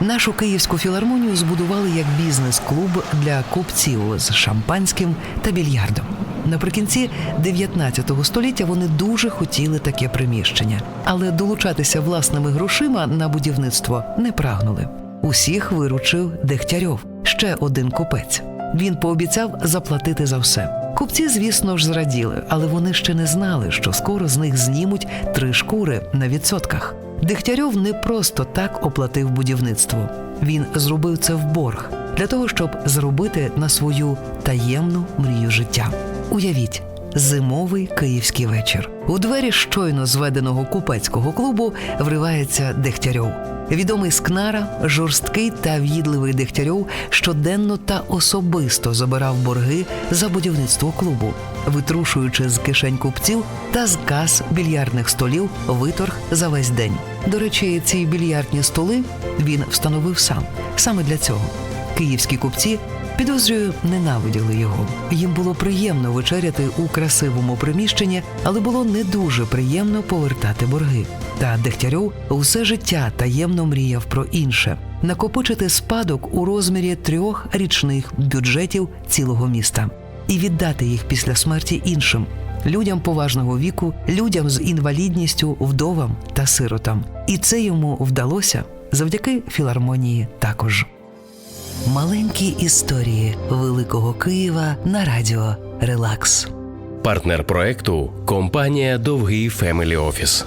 Нашу київську філармонію збудували як бізнес-клуб для купців з шампанським та більярдом. Наприкінці 19 століття вони дуже хотіли таке приміщення, але долучатися власними грошима на будівництво не прагнули. Усіх виручив Дегтярьов, ще один купець. Він пообіцяв заплатити за все. Купці, звісно ж, зраділи, але вони ще не знали, що скоро з них знімуть три шкури на відсотках. Дегтярьов не просто так оплатив будівництво. Він зробив це в борг для того, щоб зробити на свою таємну мрію життя. Уявіть. Зимовий київський вечір. У двері щойно зведеного купецького клубу вривається Дегтярьов. Відомий скнара, жорсткий та в'їдливий Дегтярьов щоденно та особисто забирав борги за будівництво клубу, витрушуючи з кишень купців та з кас більярдних столів виторг за весь день. До речі, ці більярдні столи він встановив сам саме для цього. Київські купці Підозрюю, ненавиділи його. Їм було приємно вечеряти у красивому приміщенні, але було не дуже приємно повертати борги. Та Дегтярьов усе життя таємно мріяв про інше накопичити спадок у розмірі трьох річних бюджетів цілого міста і віддати їх після смерті іншим людям поважного віку, людям з інвалідністю, вдовам та сиротам. І це йому вдалося завдяки філармонії також. Маленькі історії Великого Києва на радіо Релакс. Партнер проекту компанія Довгий Фемелі Офіс.